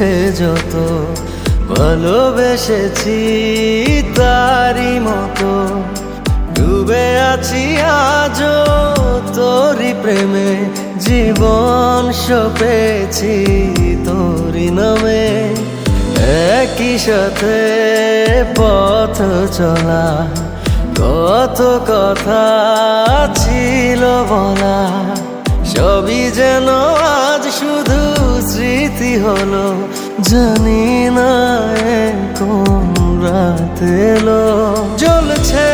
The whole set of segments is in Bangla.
ইচ্ছে যত ভালোবেসেছি তারি মতো। ডুবে আছি আজ তোরি প্রেমে, জীবন সপেছি তোরি নামে। একই সাথে পথ চলা, কত কথা ছিল বলা, সবই যেন আজ শুধু স্মৃতি হলো, জানি না কোন রাত এলো। জ্বলছে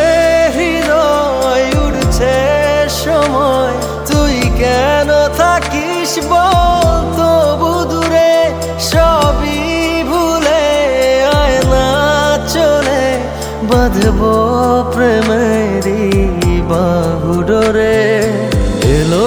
হৃদয়, উড়ছে সময়। তুই কেন থাকিস বল? তবু সবই ভুলে আয় না চলে। বাঁধব প্রেমেরই বাহুডোরে। এলো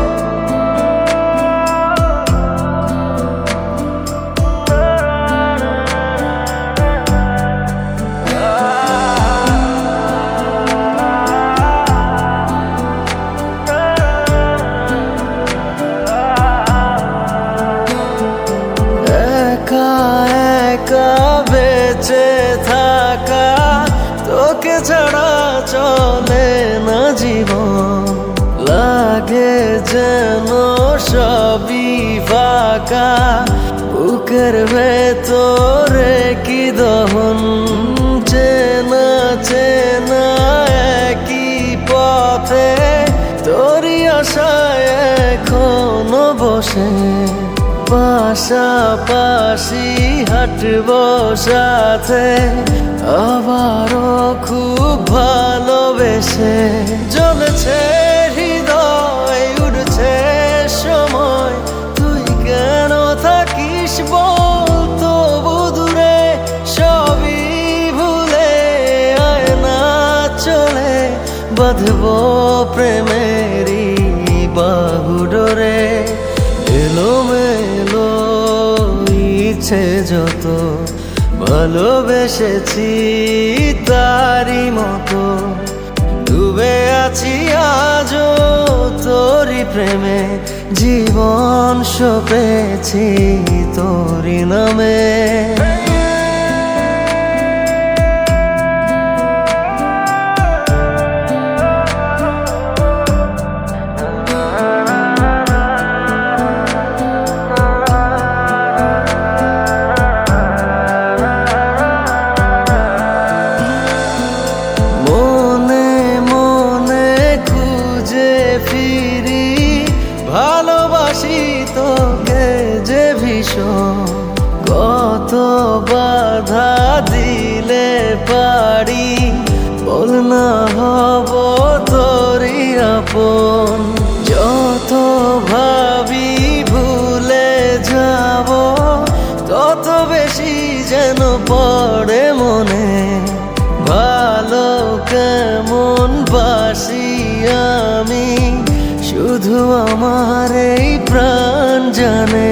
ছাড়া চলে না জীবন। লাগে যেন সবই ফাঁকা। বুকের ভেতরে কি দহন? চেনা চেনা একই পথে। তোরই আশায় এখনও বসে। পাশাপাশি হাঁটব সাথে। আবারও খুব ভালোবেসে জ্বলছে হৃদয় উঠছে সময়। তুই কেন থাকিস বল তবু দূরে সবই ভুলে আয় না চলে। বাঁধব প্রেমেরই বাহুডোরে এলো মেলো ইচ্ছে যত ভালোবেসেছি তারি মতো। ডুবে আছি আজ তোরি প্রেমে জীবন সপেছি তোরি নামে। না হব তোরি আপন। যত ভাবি ভুলে যাব, তত বেশি যেন পড়ে মনে। ভালো কেমন বাসি আমি, শুধু আমার এই প্রাণ জানে।